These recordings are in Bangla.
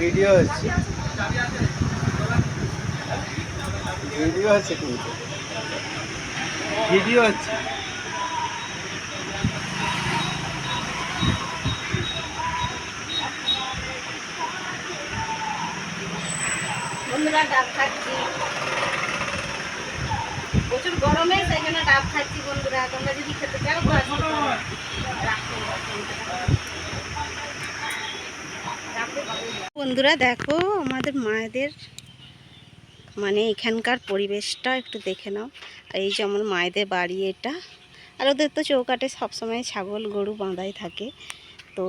ভিডিও হচ্ছে। ভিডিও হচ্ছে কিন্তু। ভিডিও হচ্ছে। বন্ধুরা, ডাব খাচ্ছি। প্রচুর গরমে ডাব খাচ্ছি বন্ধুরা। তোমরা যদি খেতে চাও রাখো। বন্ধুরা দেখো, আমাদের মায়েদের মানে এখানকার পরিবেশটা একটু দেখে নাও। এই যে আমার মায়েদের বাড়ি এটা। আর ওদের তো চৌকাটে সবসময় ছাগল, গরু বাঁধাই থাকে। তো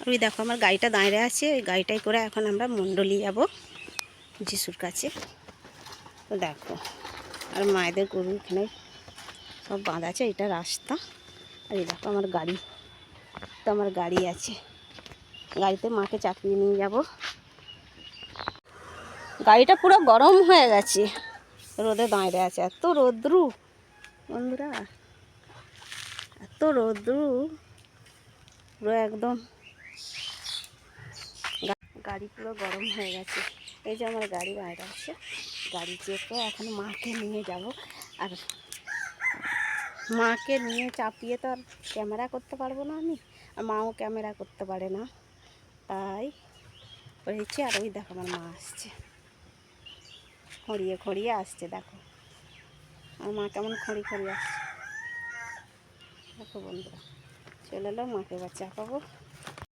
ওই দেখো, আমার গাড়িটা দাঁড়িয়ে আছে। ওই গাড়িটাই করে এখন আমরা মণ্ডলী যাব যিশুর কাছে। তো দেখো, আর মায়েদের গরু এখানে সব বাঁধা আছে। এটা রাস্তা। আর এই দেখো, আমার গাড়ি। তো আমার গাড়ি আছে। গাড়িতে মাকে চাপিয়ে নিয়ে যাব। গাড়িটা পুরো গরম হয়ে গেছে। রোদে দাঁড়িয়ে আছে। এত রোদ্রু। বন্ধুরা, এত রোদ্রু। পুরো একদম গাড়ি পুরো গরম হয়ে গেছে। এই যে আমার গাড়ি বাইরে আছে। গাড়ি চেপে এখন মাকে নিয়ে যাব। আর মাকে নিয়ে চাপিয়ে তো আর ক্যামেরা করতে পারব না আমি। আর মাও ক্যামেরা করতে পারে না। তাই হয়েছে আর ওই দেখো আমার মা আসছে। খড়িয়ে খড়িয়ে আসছে, দেখো। আমার মা কেমন খড়ি খড়িয়ে আসছে। দেখো বন্ধুরা, চলে এলো মাকে বাচ্চা চাপাবো